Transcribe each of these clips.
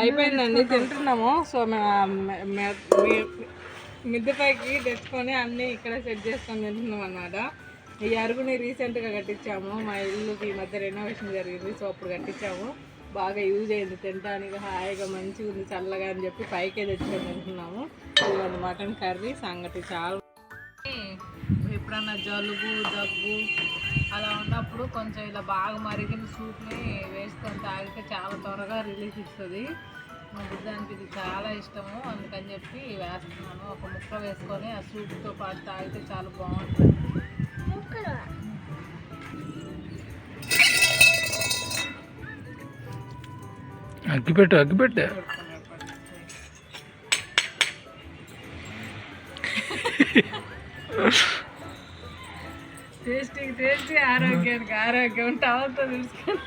అయిపోయిందండి తింటున్నాము. సో మిద్దెపైకి తెచ్చుకొని అన్నీ ఇక్కడ సెట్ చేసుకొని తింటున్నాం అన్నమాట. ఈ అరుగుని రీసెంట్గా కట్టించాము. మా ఇల్లుకి ఈ మధ్య రెనోవేషన్ జరిగింది సో అప్పుడు కట్టించాము. బాగా యూజ్ అయింది తినడానికి హాయిగా మంచిగా ఉంది చల్లగా అని చెప్పి పైకే తెచ్చుకొని తింటున్నాము. ఇవన్నీ మటన్ కర్రీ సంగటి చాలా ఎప్పుడన్నా జలుబు దగ్గు అలా ఉన్నప్పుడు కొంచెం ఇలా బాగా మరిగిన సూప్ని వేసుకొని తాగితే చాలా త్వరగా రిలీఫ్ ఇస్తుంది. మా బుద్ధానికి ఇది చాలా ఇష్టము. అందుకని చెప్పి వేస్తున్నాను. ఒక ముక్క వేసుకొని ఆ సూప్తో పాటు తాగితే చాలా బాగుంటుంది. అగ్గిపెట్టు అగ్గిపెట్టు. టేస్టీ టేస్టీ ఆరోగ్యానికి ఆరోగ్యం టవల్తో తెలుసుకొని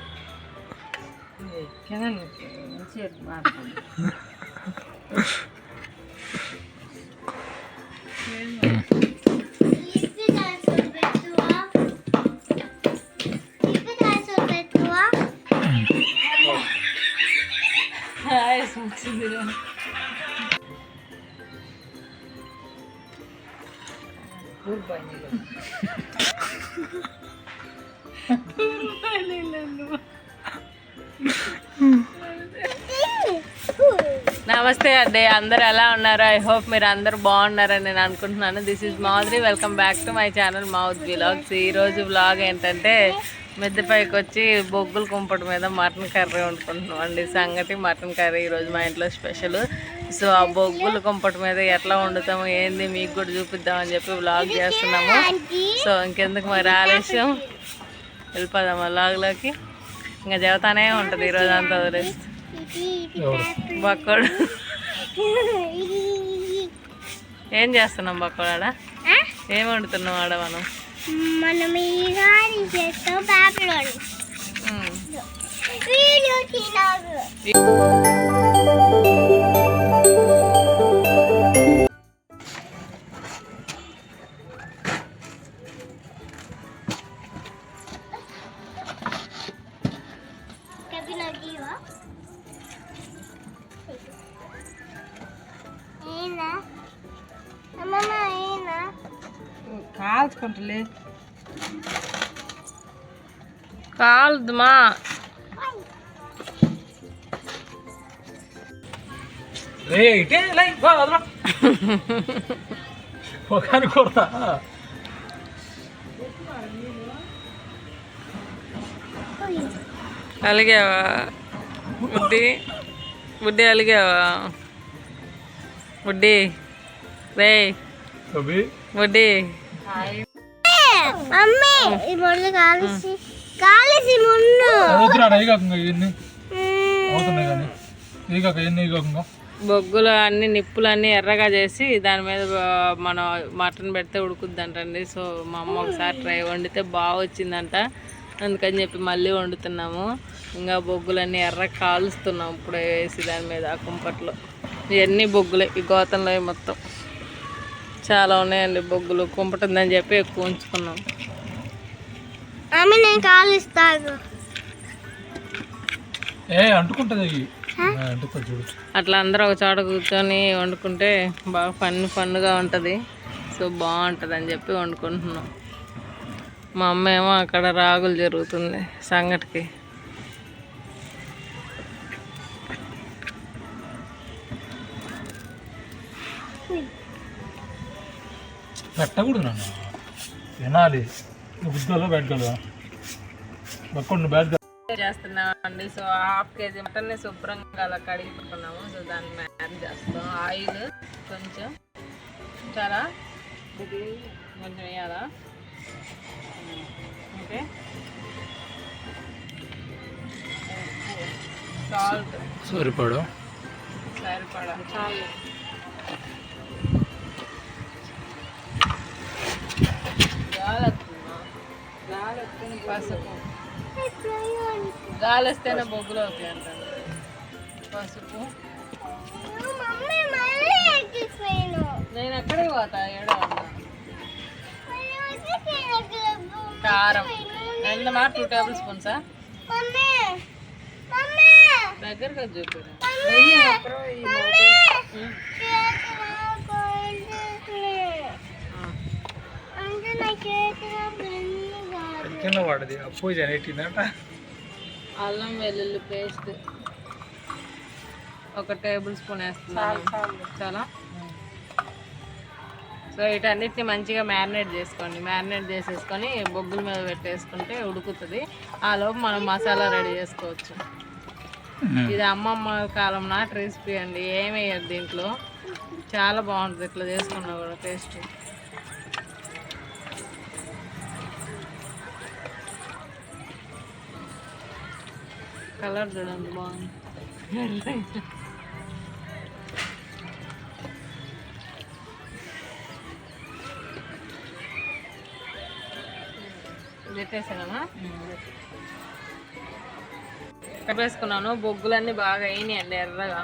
హాయ్ వచ్చిందిరా నమస్తే అండి అందరు ఎలా ఉన్నారు? ఐ హోప్ మీరు అందరు బాగున్నారని నేను అనుకుంటున్నాను. This is Madhuri. Welcome back to my channel mouth vlogs ఈరోజు వ్లాగ్ ఏంటంటే మిద్దెపైకి వచ్చి బొగ్గులు కుంపటి మీద మటన్ కర్రీ వండుకుంటున్నాం అండి సంగటి మటన్ కర్రీ ఈరోజు మా ఇంట్లో స్పెషల్ సో ఆ బొగ్గుల కుంపటి మీద ఎట్లా వండుతాము ఏంది మీకు కూడా చూపిద్దామని చెప్పి వ్లాగ్ చేస్తున్నాము. సో ఇంకెందుకు మరి ఆలస్యం? వెళ్ళిపోదాం వ్లాగ్లోకి ఇంకా చెబుతానే ఉంటుంది ఈరోజు అంతా వదిలేసి బక్కోడు. ఏం చేస్తున్నాం బక్కోడా ఏం వండుతున్నాం ఆడ మనం? మనం. వీడియో కాల్చుకుంటలే. కాలుదుమా. కొడతా అలిగావా? బుడ్డి బుడ్డి అలిగావా? బుడ్డి రే. బుడ్డి మమ్మీ ఈ ముళ్ళు కాలిసి కాలిసి ముళ్ళు అవుతున్నా అయ్యి కాకుండా ఇవన్నీ. అవుతున్నాయి కానీ. ఇవి కాక ఎన్ని ఇవి కాకుండా బొగ్గులు అన్ని నిప్పులు అన్ని ఎర్రగా చేసి దాని మీద మనం మటన్ పెడితే ఉడుకుద్దంటండి. సో మా అమ్మ ఒకసారి ట్రై వండితే బాగా వచ్చిందంట అందుకని చెప్పి మళ్ళీ వండుతున్నాము. ఇంకా బొగ్గులన్నీ ఎర్ర కాలుస్తున్నాం ఇప్పుడే వేసి దాని మీద ఆ కుంపట్లో. ఇవన్నీ బొగ్గులే ఈ గోతంలో మొత్తం. చాలా ఉన్నాయండి బొగ్గులు కుంపట ఉందని చెప్పి ఎక్కువ ఉంచుకున్నాం. అట్లా అందరూ ఒక చోట కూర్చొని వండుకుంటే బాగా ఫన్ ఫన్గా ఉంటుంది. సో బాగుంటుంది అని చెప్పి వండుకుంటున్నాం. మా అమ్మ ఏమో అక్కడ రాగులు జరుగుతుంది సంగటికి. పెట్టకూడదు నన్ను. పెట్టగలవా బ్యాట్ చేస్తున్నామండి. సో హాఫ్ కేజీ మటన్ని శుభ్రంగా అలా కడిగి పెట్టుకున్నాము. సో దాన్ని మ్యాన్ చేస్తాం. ఆయిల్ కొంచెం. చాలా. కొంచెం వేయాలా? ఓకే. సాల్ట్ సరిపడు చాలు. పసుపు గాలి వస్తేనే బొగ్గులు అవుతాయి అంటారు. పసుపు. నేను ఎక్కడికి పోతా? ఏడో కారం. ఎంత మా టూ టేబుల్ స్పూన్సా మమ్మీ దగ్గరగా చూపిరా. కాదు నెట్టిందట అల్లం వెల్లుల్లి పేస్ట్. ఒక టేబుల్ స్పూన్ వేస్తున్నాను. చాలా? సో వీటన్నిటిని మంచిగా మ్యారినేట్ చేసుకోండి. మ్యారినేట్ చేసేసుకొని బొగ్గుల మీద పెట్టేసుకుంటే ఉడుకుతుంది. ఆ లోపు మనం మసాలా రెడీ చేసుకోవచ్చు. ఇది అమ్మమ్మ కాలం నాటి రెసిపీ అండి. ఏమి వేయదు దీంట్లో. చాలా బాగుంటుంది. ఇట్లా చేసుకున్నా కూడా టేస్ట్. కలర్ చూడండి బాగుంది. పెట్టేసానా వేసుకున్నాను బొగ్గులన్నీ బాగా అయినాయండి ఎర్రగా.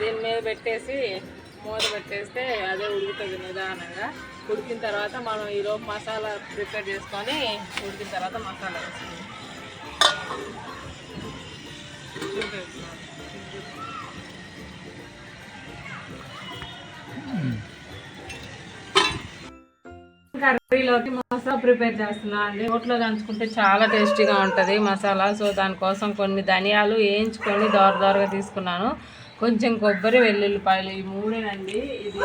దీని మీద పెట్టేసి మూత పెట్టేస్తే అదే ఉడుకుతుంది నిదానంగా. ఉడికిన తర్వాత మనం ఈరోజు మసాలా ప్రిపేర్ చేసుకొని ఉడికిన తర్వాత మసాలా వేసుకుందాం. కర్రీలోకి మసాలా ప్రిపేర్ చేస్తున్నాం అండి. రోట్లో దంచుకుంటే చాలా టేస్టీగా ఉంటుంది మసాలా. సో దానికోసం కొన్ని ధనియాలు వేయించుకొని దోర దోరగా తీసుకున్నాను. కొంచెం కొబ్బరి వెల్లుల్లిపాయలు ఈ మూడేనండి. ఇది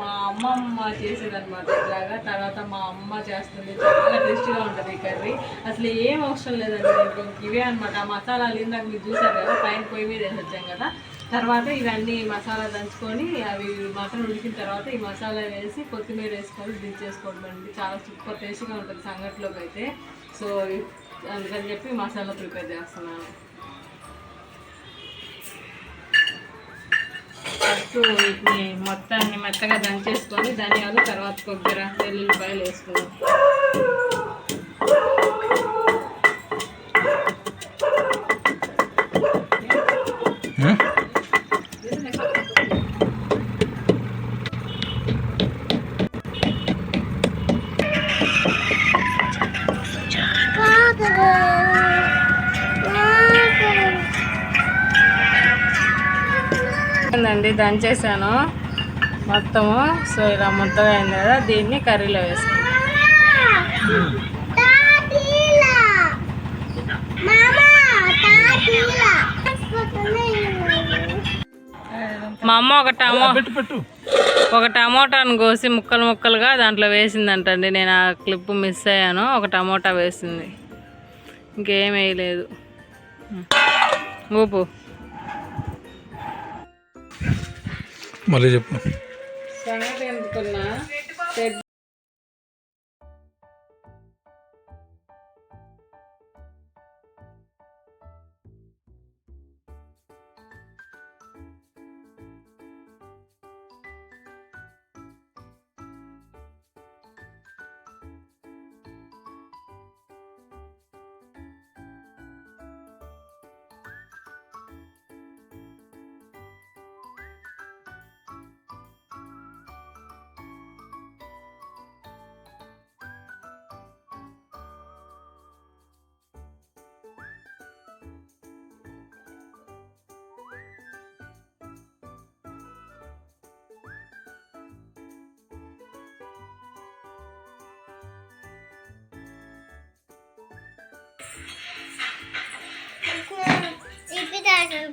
మా అమ్మమ్మ చేసేదన్నమాట ఇట్లాగా. తర్వాత మా అమ్మ చేస్తుంది. చాలా టేస్టీగా ఉంటుంది ఈ కర్రీ. అసలు ఏం అవసరం లేదండి. దీంట్లో ఇవే అనమాట ఆ మసాలాలు ఇందాక మీరు చూసారు కదా పైన పొయ్యి మీద వేసి వచ్చాం కదా. తర్వాత ఇవన్నీ మసాలా దంచుకొని అవి మటన్ ఉడికిన తర్వాత ఈ మసాలా వేసి కొత్తిమీర వేసుకొని దించేసుకోవడం అండి చాలా సూపర్ టేస్టీగా ఉంటుంది సంగట్లోకి అయితే సో అందుకని చెప్పి మసాలా ప్రిపేర్ చేస్తున్నాను. ఫస్ట్ వీటిని మొత్తాన్ని మెత్తగా దంచేసుకొని ధనియాలు తర్వాత కొబ్బరి వెల్లుల్లిపాయలు వేసుకున్నాం దంచేసాను మొత్తము. సో ఇలా ముద్దగా అయింది కదా దీన్ని కర్రీలో వేసుకుంటాం తాతీలా మామా తాతీలా మా అమ్మ ఒక టమో ఒక టమోటాను కోసి ముక్కలు ముక్కలుగా దాంట్లో వేసిందంటండి. నేను ఆ క్లిప్ మిస్ అయ్యాను. ఒక టమోటా వేసింది. ఇంకేం వేయలేదు. ఊపు. మళ్ళీ చెప్పు. సంగతి ఎందుకున్నా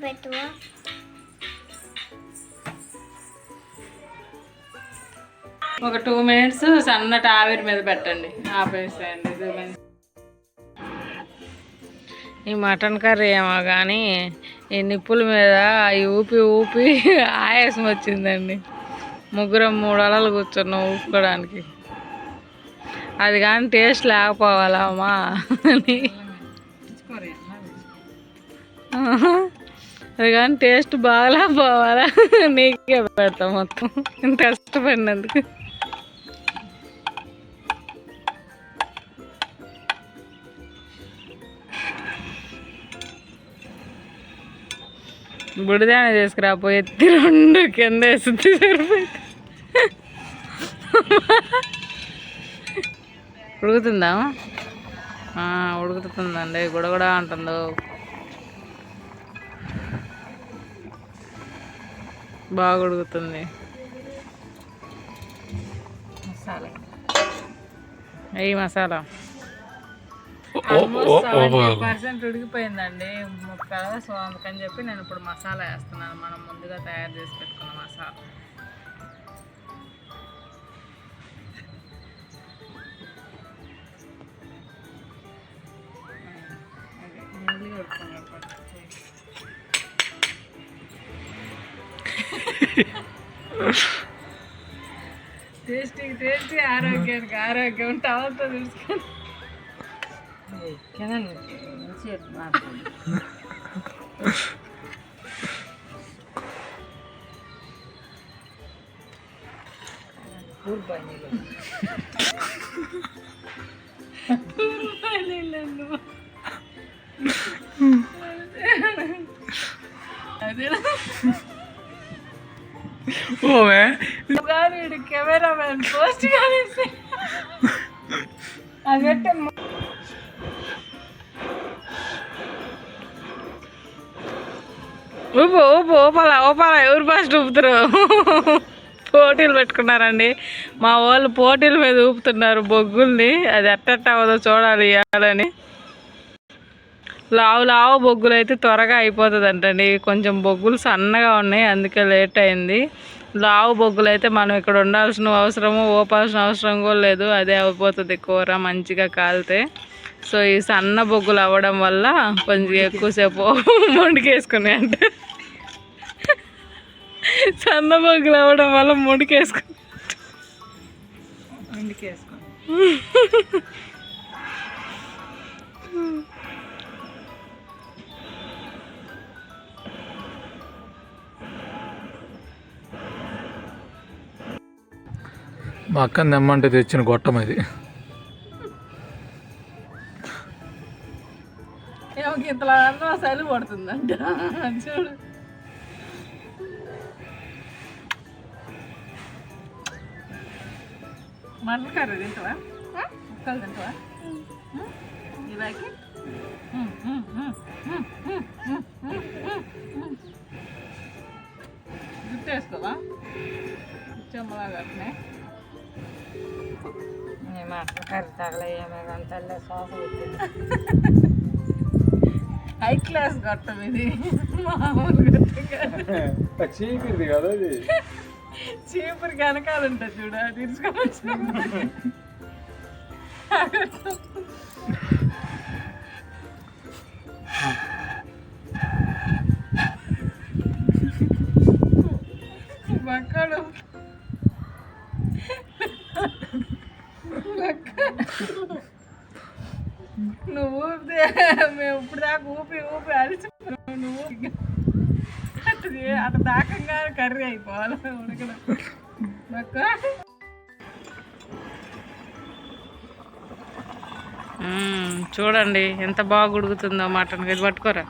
పెట్టువా ఒక టూ మినిట్స్ సన్నటి ఆవిరి మీద పెట్టండి. ఆపేసేయండి టూ మినిట్స్ ఈ మటన్ కర్రీ ఏమో కానీ ఈ నిప్పుల మీద ఈ ఊపి ఊపి ఆయాసం వచ్చిందండి. ముగ్గురం మూడు అలలు కూర్చున్నాం ఊపుకోవడానికి అది కానీ టేస్ట్ లేకపోవాలమ్మా అని. అది కానీ టేస్ట్ బాగా పోవాలా నీకే పెడతాం మొత్తం. ఇంత కష్టపడినందుకు. బుడిదాన చేసుకురా పోయి ఎత్తి రెండు కింద వేస్తుంది సరిపోయింది. ఉడుకుతుందా? ఉడుకుతుందండి గుడగుడ అంటుందో. బాగా ఉడుకుతుంది. మసాలా. అయ్యి మసాలా? పర్సెంట్ ఉడికిపోయిందండి. ముక్క సో అందుకని చెప్పి నేను ఇప్పుడు మసాలా వేస్తున్నాను. మనం ముందుగా తయారు చేసి పెట్టుకున్న మసాలా. மாதிரி இருப்பாங்க ಟೇಸ್ಟಿಗೆ ಟೇಸ್ಟಿ ಆರೋಗ್ಯಕ್ಕೆ ಆರೋಗ್ಯ ಉಂಟು ಅವತ್ತು ನಿಲ್ಸ್ಕೊಂಡು ಮಾಡ್ಬೋದು ఓమే కానీ కెమెరా మ్యాన్ పోస్ట్ కానీ అది ఊపు ఊపు ఓపాల ఓపాల ఎవరు ఫస్ట్ ఊపుతారు? పోటీలు పెట్టుకున్నారండి. మా వాళ్ళు పోటీల మీద ఊపుతున్నారు బొగ్గుల్ని. అది ఎట్టట్ట అవ్వదో చూడాలి ఇవ్వాలని లావు లావు బొగ్గులు అయితే త్వరగా అయిపోతుందంటండి. కొంచెం బొగ్గులు సన్నగా ఉన్నాయి అందుకే లేట్ అయింది. లావు బొగ్గులు అయితే మనం ఇక్కడ ఉండాల్సిన అవసరము ఓపాల్సిన అవసరం కూడా లేదు. అదే అయిపోతుంది కూర మంచిగా కాలితే. సో ఈ సన్న బొగ్గులు అవ్వడం వల్ల కొంచెం ఎక్కువసేపు మొండికేసుకున్నాయి అంటే. సన్న బొగ్గులు అవ్వడం వల్ల మొండికేసుకుని మొండికేసుకుని మా అక్కని తెమ్మంటే తెచ్చిన గొట్టం ఇది ఏమకి ఇంతలా అన్నం చలి పడుతుందంట. చూడు. మటన్ కర్రీ తింటావా? ముక్కలు తింటావా? ఇలాకి జుట్టు వేసుకోవా? చెమ్మలాగా అట్నే. కర్రీ తగలయ్యామే అంతల్లే శ్వాస హై క్లాస్ గట్టం ఇది మామూలు చీపిరిది కదా అది. చీపురు వెనకాల ఉంటుంది చూడ తీసుకోవచ్చు నువ్వు ఊపితే మేము ఇప్పుడు దాకా ఊపి ఊపి అరిచిపోయావు నువ్వు అటు అటు దాకంగా కర్రీ అయిపోవాలి ఉడకడం. చూడండి ఎంత బాగా ఉడుకుతుందో మటన్ ఇది పట్టుకోరా?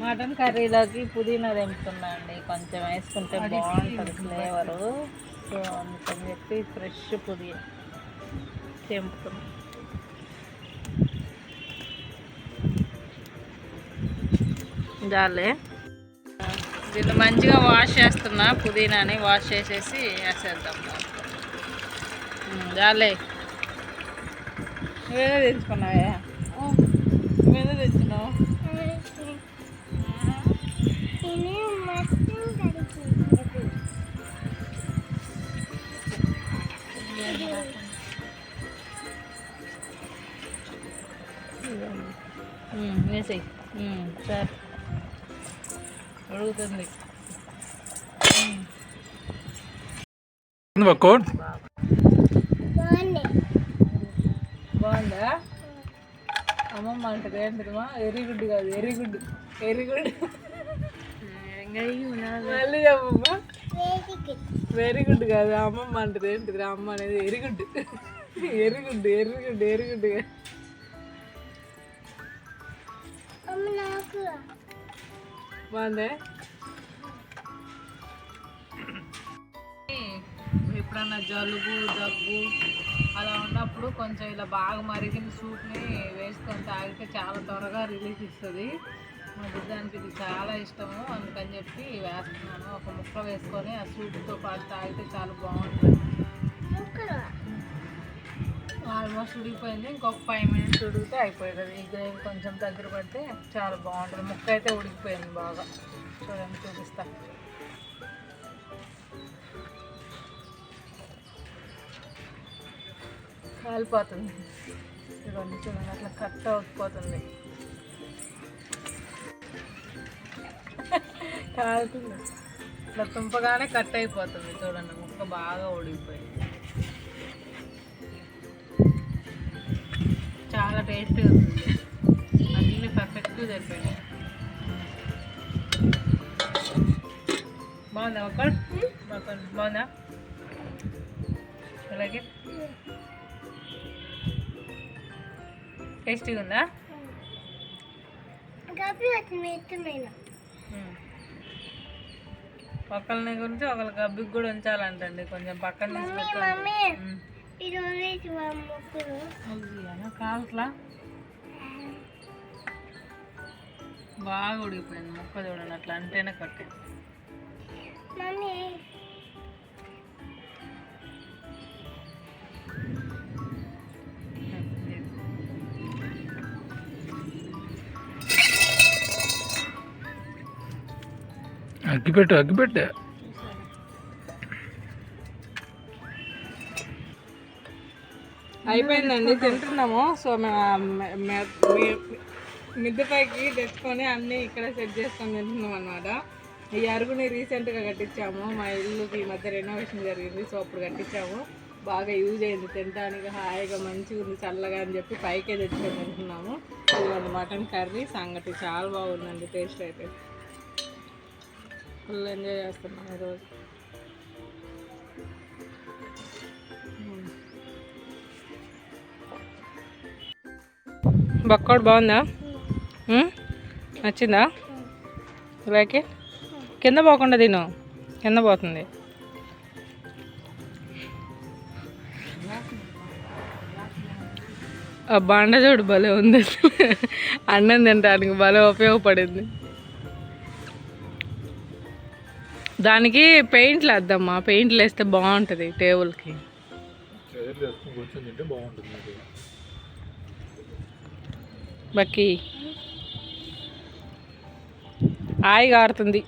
మటన్ కర్రీలోకి పుదీనా తెంపుతున్నా అండి. కొంచెం వేసుకుంటే బాగుంటుంది ఫ్లేవరు సో అందుకని చెప్పి ఫ్రెష్ పుదీనా తెంపుతున్నా. జాలే. దీన్ని మంచిగా వాష్ చేస్తున్నా పుదీనాని వాష్ చేసేసి వేసేద్దాం. జాలే. నువ్వేదో తెచ్చుకున్నావే? నువ్వేదో తెచ్చుకున్నావు? వేసేయి. సరే. ఉడుకుతుంది బక్కో బాగుంది? అమ్మమ్మ అంటది ఏంటిదమ్మా ఎరిగుడ్డు కాదు ఎరిగుడ్డు ఎరిగుడ్డు మళ్ళీ చెప్పమ్మా. వెరీ గుడ్ వెరీ గుడ్ కాదు అమ్మమ్మ అంటది ఏంటిది? అమ్మ అనేది ఎరిగుడ్డు ఎరిగుడ్డు ఎరిగుడ్డు ఎరిగుడ్డు అమ్మ నాకు బాగుందే? ఎప్పుడన్నా జలుబు దగ్గు అలా ఉన్నప్పుడు కొంచెం ఇలా బాగా మరిగిన సూప్ని వేసుకొని తాగితే చాలా త్వరగా రిలీఫ్ ఇస్తుంది. మా బిడ్డానికి ఇది చాలా ఇష్టము. అందుకని చెప్పి వేస్తున్నాను. ఒక ముక్క వేసుకొని ఆ సూప్తో పాటు తాగితే చాలా బాగుంటుంది. ముక్కలు? ఆల్మోస్ట్ ఉడికిపోయింది. ఇంకొక ఫైవ్ మినిట్స్ ఉడికితే అయిపోతుంది ఈ గ్రేవీ కొంచెం దగ్గర పడితే చాలా బాగుంటుంది. ముక్క అయితే ఉడికిపోయింది బాగా. చూడండి చూపిస్తా. కాలిపోతుంది. ఇవన్నీ చూడండి అట్లా కట్ అవుతుంది కాలుతుంది. ఇట్లా తుంపగానే కట్ అయిపోతుంది. చూడండి ముక్క బాగా ఉడికిపోయింది. ఉంటుంది అన్నీ పర్ఫెక్ట్గా సరిపోయినాయి. బాగుందా ఒక బాగుందా? అలాగే. టేస్టీగా ఉందా? ఒకళ్ళని గురించి ఒకళ్ళ గబ్బికి కూడా ఉంచాలంటండి కొంచెం పక్కన కాల్ట్లా బాగా ఉడికిపోయింది ముక్క చూడండి అట్లా అంటేనే కట్టే. మమ్మీ. అగ్గిపెట్టు అగ్గిపెట్టు. అయిపోయిందండి తింటున్నాము. సో మిద్దెపైకి తెచ్చుకొని అన్నీ ఇక్కడ సెట్ చేసుకొని తింటున్నాం అనమాట ఈ అరుగుని రీసెంట్గా కట్టించాము. మా ఇల్లుకి ఈ మధ్య రెనోవేషన్ జరిగింది సో అప్పుడు కట్టించాము. బాగా యూజ్ అయింది తినడానికి హాయిగా మంచిగా ఉంది చల్లగా అని చెప్పి పైకే తెచ్చుకొని తింటున్నాము. ఇదిగోండి మటన్ కర్రీ సంగటి చాలా బాగుందండి టేస్ట్ అయితే. ఫుల్ ఎంజాయ్ చేస్తున్నాం ఈరోజు. బక్కోడ్ బాగుందా? నచ్చిందా? అలాగే కింద పోకుండా తిను. కింద పోతుంది. ఆ బండ చూడు భలే ఉంది. అన్నం తినడానికి భలే ఉపయోగపడింది. దానికి పెయింట్లు వేద్దామా? పెయింట్లు వేస్తే బాగుంటుంది టేబుల్కి. బాగుంటుంది. బక్కి ఆయి కారుతుంది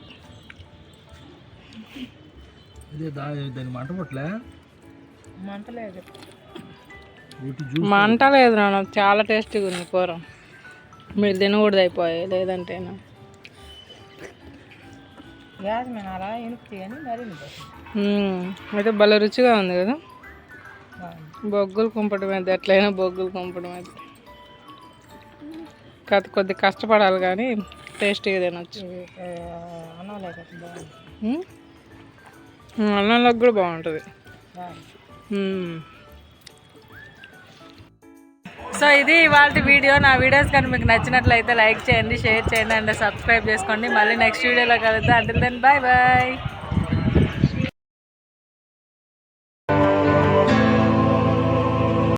ఇదే దా దాని మంట లేదు. నాన్న చాలా టేస్టీగా ఉంది కూర. మీరు తినకూడదు అయిపోయాయి లేదంటే అయితే భలే రుచిగా ఉంది కదా. బొగ్గులు కుంపడం అయితే ఎట్లయినా బొగ్గులు కుంపడం అయితే. కొద్ది కష్టపడాలి కానీ టేస్టీగా తినొచ్చు. అన్నంలోకి కూడా బాగుంటుంది. సో ఇది ఇవాళ వీడియో. నా వీడియోస్ కానీ మీకు నచ్చినట్లయితే లైక్ చేయండి షేర్ చేయండి అండ్ సబ్స్క్రైబ్ చేసుకోండి. మళ్ళీ నెక్స్ట్ వీడియోలో కలుద్దాం. అంటే దెన్ బాయ్ బాయ్